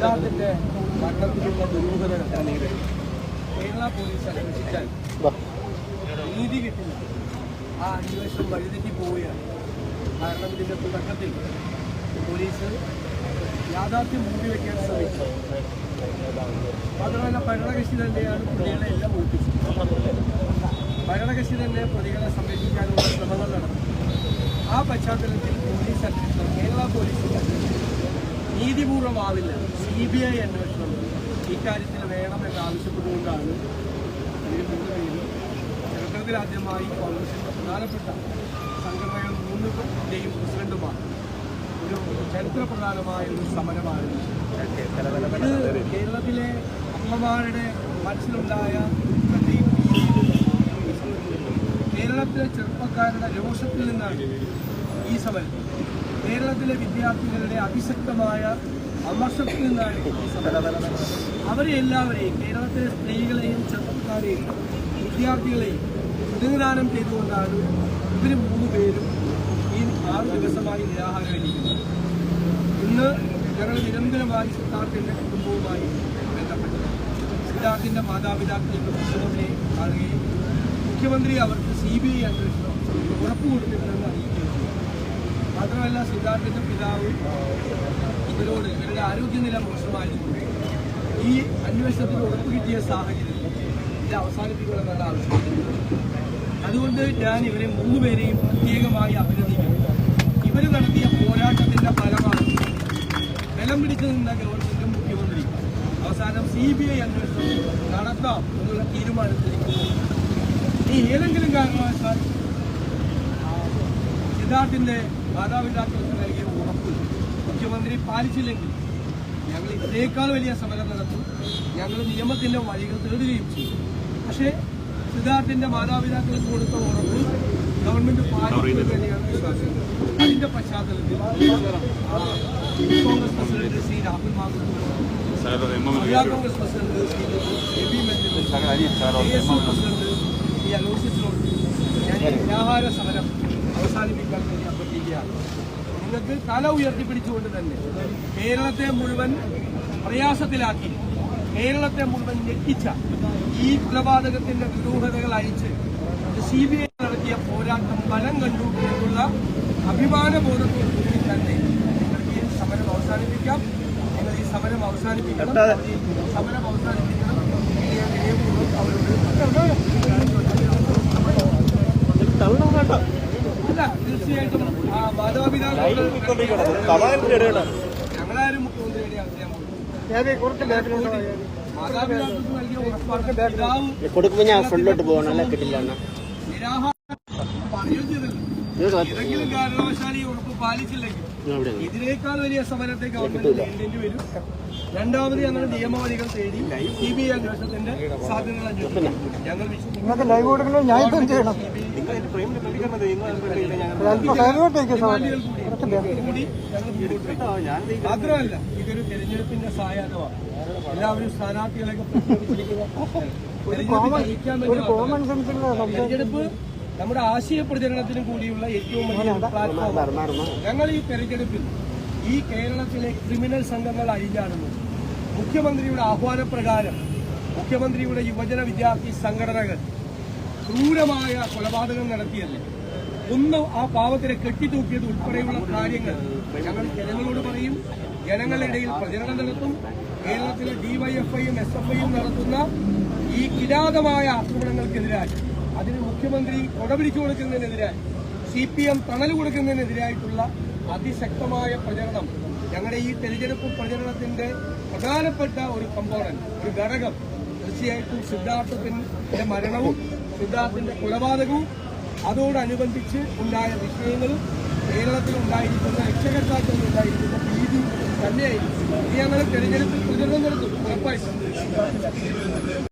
സിദ്ധാർത്ഥിന്റെ മരണത്തിലുള്ള ദുരൂഹത കേരള പോലീസ് അന്വേഷിച്ചാൽ നീതി കിട്ടില്ല. ആ അന്വേഷണം വഴിതെറ്റി പോവുകയാണ്. കാരണം ഇതിന്റെ തുടക്കത്തിൽ പോലീസ് യാഥാർത്ഥ്യം മൂടിവെക്കാൻ ശ്രമിച്ചു. മാത്രമല്ല ഭരണകക്ഷി തന്നെയാണ് പ്രതികളെ എല്ലാം ഒഴിപ്പിച്ചത് ഭരണകക്ഷി തന്നെ പ്രതികളെ സംരക്ഷിക്കാനുള്ള ശ്രമങ്ങൾ നടന്നു. ആ പശ്ചാത്തലത്തിൽ പോലീസ് അന്വേഷണം കേരള പോലീസിന്റെ അന്വേഷണം നീതിപൂർവമാവില്ല സി ബി ഐ അന്വേഷണം. ഇക്കാര്യത്തിൽ വേണമെന്ന് ആവശ്യപ്പെട്ടുകൊണ്ടാണ് ചരിത്രത്തിലാദ്യമായി കോൺഗ്രസിന്റെ പ്രധാനപ്പെട്ട സംഘടനകൾ മൂന്നിന്റെയും പ്രസിഡന്റുമാർ. ഒരു ചരിത്രപ്രധാനമായ ഒരു സമരമായിരുന്നു കേരളത്തിലെ അമ്മമാരുടെ മനസ്സിലുണ്ടായ കേരളത്തിലെ ചെറുപ്പക്കാരുടെ രോഷത്തിൽ നിന്നാണ് ഈ സമരം. കേരളത്തിലെ വിദ്യാർത്ഥികളുടെ അതിശക്തമായ അമർഷത്തിൽ നിന്നാണ് അവരെ എല്ലാവരെയും കേരളത്തിലെ സ്ത്രീകളെയും ചെറുപ്പക്കാരെയും വിദ്യാർത്ഥികളെയും പ്രതിനിധാനം ചെയ്തുകൊണ്ടാണ് ഇവർ മൂന്ന് പേരും ഈ ആറ് ദിവസമായി നിരാഹാരമിരിക്കുന്നത് ഇന്ന് ഞങ്ങൾ നിരന്തരമായി സിദ്ധാർത്ഥിന്റെ കുടുംബവുമായി ബന്ധപ്പെട്ടു സിദ്ധാർത്ഥിന്റെ മാതാപിതാക്കൾക്ക് മുഖ്യമന്ത്രിയെ കാണുകയും മുഖ്യമന്ത്രി അവർക്ക് സി ബി ഐ അന്വേഷണം ഉറപ്പ് കൊടുത്തിട്ടുണ്ടെന്ന് അറിയിക്കുകയും ചെയ്തു. മാത്രമല്ല സിദ്ധാർത്ഥിന്റെ പിതാവ് ഇവരോട് ഇവരുടെ ആരോഗ്യനില മോശമായതുകൊണ്ട് ഈ അന്വേഷണത്തിൽ ഉറപ്പ് കിട്ടിയ സാഹചര്യത്തിൽ ഇത് അവസാനിപ്പിക്കണമെന്നാണ് ആവശ്യപ്പെട്ടത് അതുകൊണ്ട് ഞാൻ ഇവരെ മൂന്നുപേരെയും പ്രത്യേകമായി അഭിനന്ദിക്കുന്നു. ഇവർ നടത്തിയ പോരാട്ടത്തിന്റെ ഫലമാണ് ബലം പിടിച്ചു നിന്ന ഗവൺമെന്റും മുഖ്യമന്ത്രി അവസാനം സി ബി ഐ അന്വേഷണം നടത്താം എന്നുള്ള തീരുമാനത്തിലേക്ക് ഈ ഏതെങ്കിലും കാരണവശാൽ സിദ്ധാർത്ഥിന്റെ മാതാപിതാക്കൾക്ക് നൽകിയ ഉറപ്പ് മുഖ്യമന്ത്രി പാലിച്ചില്ലെങ്കിൽ ഞങ്ങൾ ഇതിനേക്കാൾ വലിയ സമരം നടത്തും. ഞങ്ങൾ നിയമത്തിന്റെ വഴികൾ തേടുകയും ചെയ്യും. പക്ഷേ സിദ്ധാർത്ഥിന്റെ മാതാപിതാക്കൾക്ക് കൊടുത്ത ഉറപ്പ് ഗവൺമെന്റ് പാലിക്കുമെന്ന് തന്നെയാണ് വിശ്വാസം അതിന്റെ പശ്ചാത്തലത്തിൽ Congress president Shri Rahul Madhav Congress president Shri A B മെന്റിൽ president ഈ അലോഷ്യസിനോട് ഞാൻ നിരാഹാര സമരം അവസാനിപ്പിക്കാൻ കഴിയാൻ പറ്റുകയാണ് നിങ്ങൾക്ക് തല ഉയർത്തിപ്പിടിച്ചുകൊണ്ട് തന്നെ കേരളത്തെ മുഴുവൻ പ്രയാസത്തിലാക്കി കേരളത്തെ മുഴുവൻ ഞെട്ടിച്ച ഈ കൊലപാതകത്തിന്റെ ദുരൂഹതകൾ അയച്ച് സി ബി ഐ നടത്തിയ പോരാട്ടം ഫലം കണ്ടു എന്നുള്ള അഭിമാന ബോധത്തോടു കൂടി തന്നെ നിങ്ങൾക്ക് ഈ സമരം അവസാനിപ്പിക്കാം. നിങ്ങൾ ഈ സമരം അവസാനിപ്പിക്കണം. സമരം അവസാനിപ്പിക്കണം എന്ന് ഞാൻ വിനയപൂർവം അവരോട് അല്ല തീർച്ചയായിട്ടും ഞങ്ങളാരും മുഖ്യമന്ത്രിയുടെ ചെയ്യാൻ പോകുന്നു മാതാപിതാക്കൾക്ക് നൽകിയ ഉറപ്പാണ്. പിതാവ് കൊടുക്കുമ്പോ ഞാൻ ഫ്രണ്ടിലോട്ട് കിട്ടില്ല ഏതെങ്കിലും കാരണവശാൽ ഈ ഉറപ്പ് പാലിച്ചില്ലെങ്കിൽ ഇതിനേക്കാൾ വലിയ സമരത്തെ ഗവൺമെന്റ് നേരിടേണ്ടി വരും. രണ്ടാമത് ഞങ്ങൾ നിയമാവലികൾ തേടി സി ബി ഐ അന്വേഷണത്തിന്റെ സാധ്യതകൾ അന്വേഷിക്കും. ഞങ്ങൾ വിശ്വസിക്കുന്നു മാത്രമല്ല ഇതൊരു തെരഞ്ഞെടുപ്പിന്റെ സായാഹ്നമാണ് എല്ലാവരും പ്രഖ്യാപിച്ചിരിക്കുന്നു. തെരഞ്ഞെടുപ്പ് നമ്മുടെ ആശയ പ്രചരണത്തിനും കൂടിയുള്ള ഏറ്റവും വലിയ പ്ലാറ്റ്ഫോം ഞങ്ങൾ ഈ തെരഞ്ഞെടുപ്പിൽ ഈ കേരളത്തിലെ ക്രിമിനൽ സംഘങ്ങൾ അഴിഞ്ഞാടുന്നു. മുഖ്യമന്ത്രിയുടെ ആഹ്വാനപ്രകാരം മുഖ്യമന്ത്രിയുടെ യുവജന വിദ്യാർത്ഥി സംഘടനകൾ ക്രൂരമായ കൊലപാതകം നടത്തിയല്ലേ? ഒന്ന് ആ പാവത്തിനെ കെട്ടിത്തൂക്കിയത് ഉൾപ്പെടെയുള്ള കാര്യങ്ങൾ ഞങ്ങൾ ജനങ്ങളോട് പറയും. ജനങ്ങളുടെ ഇടയിൽ പ്രചരണം നടത്തും. കേരളത്തിലെ ഡിവൈഎഫ്ഐയും എസ് എഫ് ഐയും നടത്തുന്ന ഈ കിരാതമായ ആക്രമണങ്ങൾക്കെതിരായി അതിന് മുഖ്യമന്ത്രി കൊടപിടിച്ചു കൊടുക്കുന്നതിനെതിരായി സി പി എം തണൽ കൊടുക്കുന്നതിനെതിരായിട്ടുള്ള അതിശക്തമായ പ്രചരണം ഞങ്ങളുടെ ഈ തെരഞ്ഞെടുപ്പ് പ്രചരണത്തിന്റെ പ്രധാനപ്പെട്ട ഒരു കമ്പോണന്റ് ഒരു ഘടകം തീർച്ചയായിട്ടും സിദ്ധാർത്ഥത്തിന്റെ മരണവും സിദ്ധാർത്ഥിന്റെ കൊലപാതകവും അതോടനുബന്ധിച്ച് ഉണ്ടായ വിഷയങ്ങളും കേരളത്തിൽ ഉണ്ടായിരിക്കുന്ന രക്ഷകർത്താക്കളിൽ ഉണ്ടായിരിക്കുന്ന ഭീതി തന്നെയായിരിക്കും. ഇത് ഞങ്ങൾ തെരഞ്ഞെടുപ്പിൽ പ്രചരണം നടത്തും. ഉറപ്പായിട്ടും.